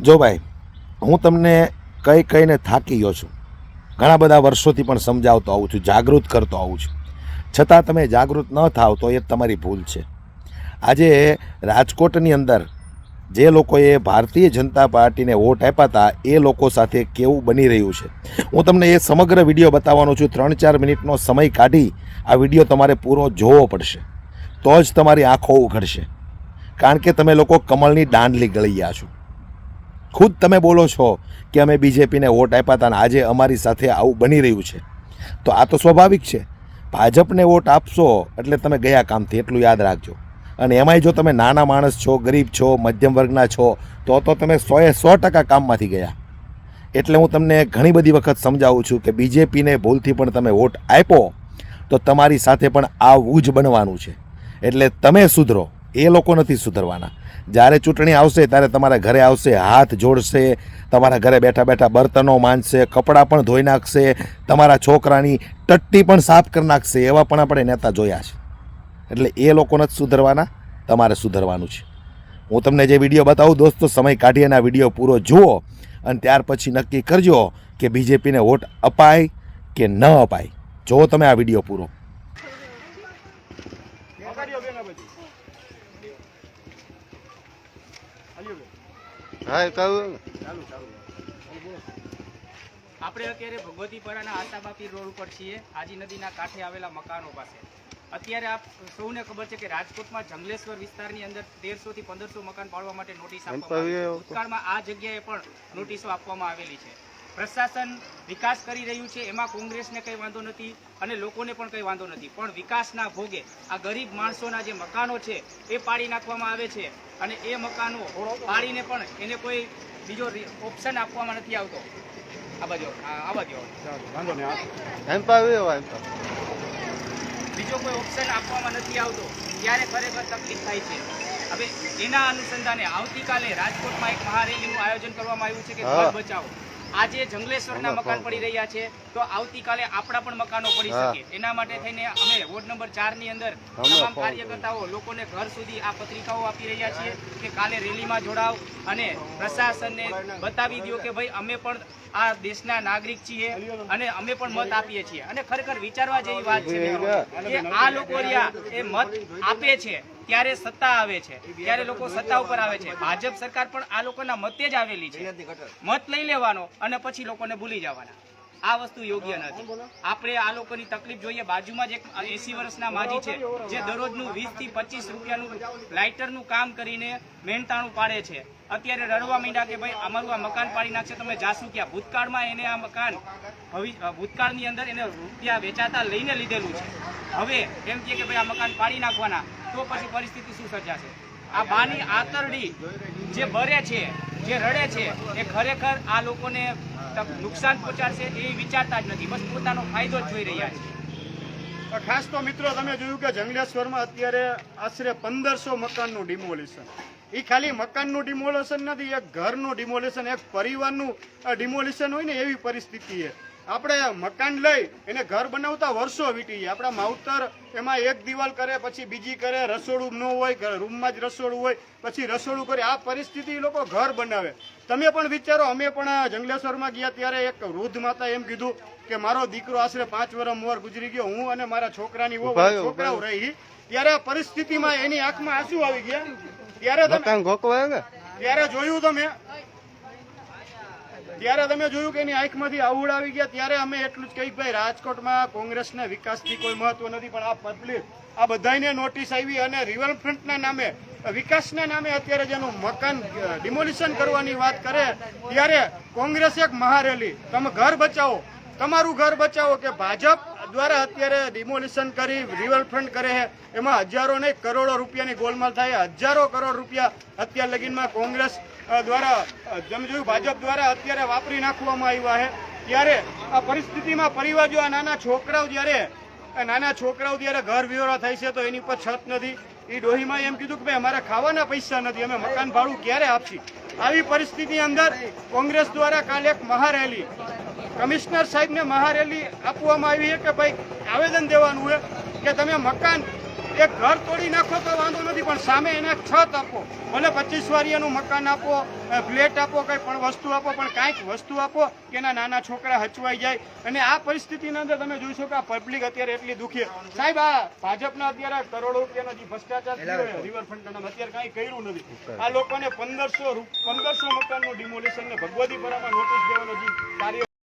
જો ભાઈ, હું તમને કઈ કહીને થાકી ગયો છું. ઘણા બધા વર્ષોથી પણ સમજાવતો આવું છું, જાગૃત કરતો આવું છું. છતાં તમે જાગૃત ન થાવ તો એ તમારી ભૂલ છે. આજે રાજકોટની અંદર જે લોકોએ ભારતીય જનતા પાર્ટીને વોટ આપ્યા હતા, એ લોકો સાથે કેવું બની રહ્યું છે? હું તમને એ સમગ્ર વીડિયો બતાવવાનો છું ત્રણ ચાર મિનિટનો સમય કાઢી આ વીડિયો તમારે પૂરો જોવો પડશે. તો જ તમારી આંખો ઉઘડશે. કારણ કે તમે લોકો કમળની દાંડલી ગળી ગયા છો. ખુદ તમે બોલો છો કે અમે બીજેપીને વોટ આપ્યા હતા અને આજે અમારી સાથે આવું બની રહ્યું છે. તો આ તો સ્વાભાવિક છે. ભાજપને વોટ આપશો એટલે તમે ગયા કામથી, એટલું યાદ રાખજો. અને એમાંય જો તમે નાના માણસ છો, ગરીબ છો, મધ્યમ વર્ગના છો, તો તો તમે સોએ સો ટકા કામમાંથી ગયા. એટલે હું તમને ઘણી બધી વખત સમજાવું છું કે બીજેપીને ભૂલથી પણ તમે વોટ આપ્યો, તો તમારી સાથે પણ આવું જ બનવાનું છે. એટલે તમે સુધરો. એ લોકો નથી સુધરવાના. જ્યારે ચૂંટણી આવશે, ત્યારે તમારા ઘરે આવશે, હાથ જોડશે, તમારા ઘરે બેઠા બેઠા બર્તનો માંજશે, કપડાં પણ ધોઈ નાખશે, તમારા છોકરાની ટટ્ટી પણ સાફ કરી નાખશે, એવા પણ આપણે નેતા જોયા છે. એટલે એ લોકો નથી સુધરવાના, તમારે સુધરવાનું છે. હું તમને જે વીડિયો બતાવું, દોસ્તો, સમય કાઢી અને આ વીડિયો પૂરો જુઓ અને ત્યાર પછી નક્કી કરજો કે બીજેપીને વોટ અપાય કે ન અપાય. જુઓ તમે આ વીડિયો પૂરો. હા કહું આપણે અત્યારે ભગવતીપરાના આતાબાપી રોડ ઉપર છીએ આજી નદીના કાંઠે આવેલા મકાનો પાસે. અત્યારે આપ સૌને ખબર છે કે રાજકોટમાં જંગલેશ્વર વિસ્તારની અંદર તેરસો થી પંદરસો મકાન પાડવા માટે નોટિસ આપવામાં આવી ભૂતકાળમાં આ જગ્યાએ પણ નોટિસો આપવામાં આવેલી છે. પ્રશાસન વિકાસ કરી રહ્યું છે એમાં કોંગ્રેસને કંઈ વાંધો નથી અને લોકોને પણ કંઈ વાંધો નથી. પણ વિકાસના ભોગે આ ગરીબ માણસોના જે મકાનો છે એ પાડી નાખવામાં આવે છે અને એ મકાનો પાડીને પણ એને કોઈ બીજો ઓપ્શન આપવામાં નથી આવતો. આ બાજુ આ આ વાંધો તો બીજો કોઈ ઓપ્શન આપવામાં નથી આવતો ત્યારે ખરેખર તકલીફ થાય છે. હવે એના અનુસંધાને આવતીકાલે રાજકોટમાં એક મહારેલીનું આયોજન કરવામાં આવ્યું છે કે. ઘર બચાવો. આજે જંગલેશ્વરના મકાન પડી રહ્યા છે. તો આવતીકાલે આપણા પણ મકાનો પડી શકે. એના માટે થઈને અમે વોર્ડ નંબર ચારની અંદર તમામ? કાર્યકર્તાઓ લોકોને ઘર સુધી આ પત્રિકાઓ આપી રહ્યા છીએ કે કાલે રેલીમાં જોડાવ અને પ્રશાસનને બતાવી દો કે ભાઈ અમે પણ આ દેશના નાગરિક છીએ અને અમે પણ મત આપીએ છીએ. અને ખરેખર વિચારવા જેવી વાત છે કે આ લોકો એ મત આપે છે, ત્યારે સત્તા આવે છે, ત્યારે લોકો સત્તા ઉપર આવે છે. ભાજપ સરકાર પણ આ લોકોના મતે જ આવેલી છે. મત લઈ લેવાનો અને પછી લોકોને ભૂલી જવાના. આ વસ્તુ યોગ્ય નથી. આપણે આ લોકોની તકલીફ જોઈએ. બાજુમાં જ એક એસી વર્ષના માજી છે, જે દરરોજનું વીસથી પચીસ રૂપિયાનું લાઇટરનું કામ કરીને મહેનતાણું પાડે છે. અત્યારે રડવા માંડ્યા કે ભાઈ, અમારું આ મકાન પાડી નાખશે, તમે જાશું ક્યાં? ભૂતકાળમાં એને આ મકાન ભૂતકાળની અંદર એને રૂપિયા વેચાતા લઈને લીધેલું છે. હવે એમ કહે કે ભાઈ, આ મકાન પાડી નાખવાના, તો પછી પરિસ્થિતિ શું સર્જાશે? આ બાની આતરડી જે બરે છે, જે રડે છે, એ ખરેખર આ લોકોને નુકસાન પહોંચાડશે એ વિચારતા જ નથી. બસ પોતાનો ફાયદો જ જોઈ રહ્યા છે. ખાસ તો મિત્રો તમે જોયું કે જંગલેશ્વરમાં અત્યારે આશરે પંદરસો મકાનનું ડિમોલિશન એ ખાલી મકાનનું ડિમોલિશન નથી, એક ઘરનું ડિમોલિશન એક પરિવારનું ડિમોલિશન હોય ને એવી પરિસ્થિતિ છે. આપણે મકાન લઈ એને ઘર બનાવતા વર્ષો વીતી જાય આપણા માવતર એમાં એક દિવાલ કરે પછી બીજી કરે રસોડું ન હોય રૂમમાં જ રસોડું હોય પછી રસોડું કરે. આ પરિસ્થિતિ લોકો ઘર બનાવે. તમે પણ વિચારો અમે પણ જંગલેશ્વરમાં ગયા ત્યારે એક વૃદ્ધ માતા એમ કીધું કે મારો દીકરો આશરે પાંચ વર્ષ મોર ગુજરી ગયો. હું અને મારા છોકરાની છોકરાઓ રહી. ત્યારે આ પરિસ્થિતિમાં એની આંખમાં આંસુ આવી ગયા. ત્યારે તમે ત્યારે જોયું તમે ત્યારે તમે જોયું કે એની આંખમાંથી આવડ આવી ગયા. ત્યારે અમે એટલું જ કહી ભાઈ, રાજકોટમાં કોંગ્રેસના વિકાસથી કોઈ મહત્વ નથી, પણ આ પબ્લિક આ બધાને નોટિસ આવી અને રિવરફ્રન્ટના નામે વિકાસના નામે અત્યારે જેનું મકાન ડિમોલિશન કરવાની વાત કરે. ત્યારે કોંગ્રેસ એક મહારેલી. તમે ઘર બચાવો. તમારું ઘર બચાવો કે ભાજપ દ્વારા અત્યારે ડિમોલિશન કરી રિવરફ્રન્ટ કરે છે. એમાં હજારો નહીં, કરોડો રૂપિયાની ગોલમાલ થાય હજારો કરોડ રૂપિયા અત્યાર લગીનમાં કોંગ્રેસ દ્વારા તમે જોયું, ભાજપ દ્વારા અત્યારે વાપરી નાખવામાં આવ્યા છે. ત્યારે આ પરિસ્થિતિમાં પરિવાર જો આ નાના છોકરાઓ જ્યારે નાના છોકરાઓ જ્યારે ઘર વિહોરા થાય છે, તો એની પર છત નથી. એ ડોહીમાં એમ કીધું કે ભાઈ, અમારા ખાવાના પૈસા નથી, અમે મકાન ભાડું ક્યારે આપશી? આવી પરિસ્થિતિ અંદર કોંગ્રેસ દ્વારા કાલે એક મહારેલી કમિશનર સાહેબને મહારેલી આપવામાં આવી છે કે ભાઈ આવેદન દેવાનું છે કે તમે મકાન એક ઘર તોડી નાખો તો વાંધો નથી, પણ સામે એને છત આપો. ભલે પચીસ વાળીનું મકાન આપો ફ્લેટ આપો, કંઈ પણ વસ્તુ આપો, પણ કાંઈક વસ્તુ આપો કે એના નાના છોકરા હચવાઈ જાય. અને આ પરિસ્થિતિની અંદર તમે જોઈ શકો આ પબ્લિક અત્યારે એટલી દુઃખી સાહેબ, આ ભાજપના અત્યારે કરોડો રૂપિયાનો જે ભ્રષ્ટાચાર થયો રિવરફ્રન્ટના અત્યારે કાંઈ કર્યું નથી. આ લોકોને પંદરસો પંદરસો મકાનનું ડિમોલિશન ને ભગવતીપરામાં નોટિસ દેવાનો જે કાર્ય